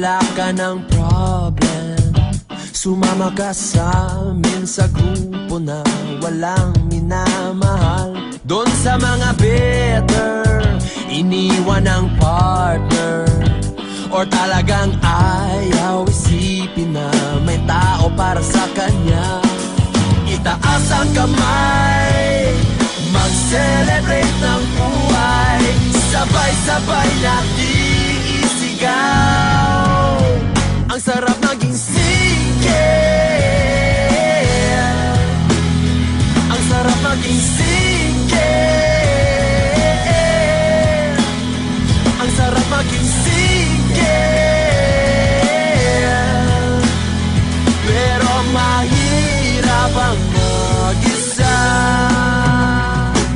ka ng problem. Sumama ka sa amin sa grupo na walang minamahal. Doon sa mga bitter Iniwan ng partner. Or talagang ayaw isipin na may tao para sa kanya. Itaas ang kamay Mag-celebrate ng buhay. Sabay-sabay natin single Ang sarap maging Ang sarap maging single. Pero mahirap ang mag-isa.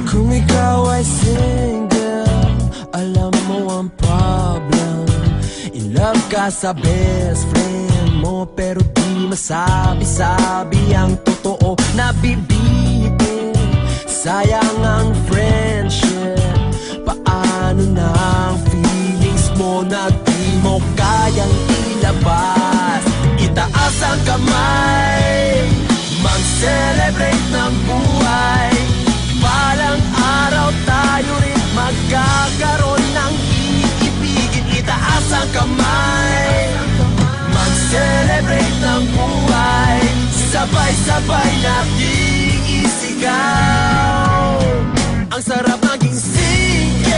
Kung ikaw ay single Alam mo ang problem. In love ka sa best friend mo Pero di masabi-sabi ang totoo. Nabibitin Sayang ang friendship. Paano na ang feelings mo Na di mo Sabay-sabay nating isigaw Ang sarap maging single.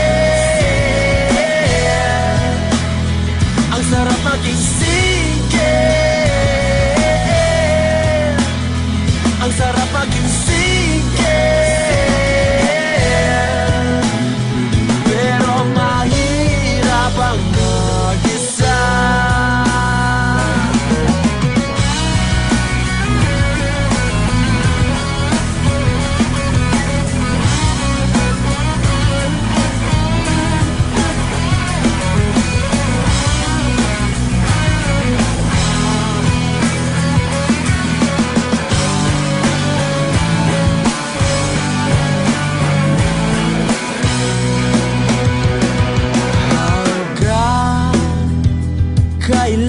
Ang sarap maging single. Ang sarap maging single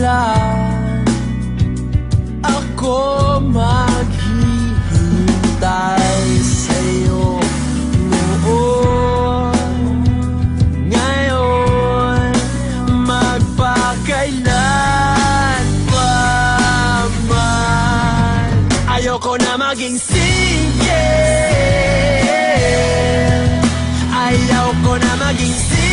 nila Ako maghihintay sa'yo Noon, ngayon, magpakailan pa man. Ayoko na maging single. Ayaw ko na maging single.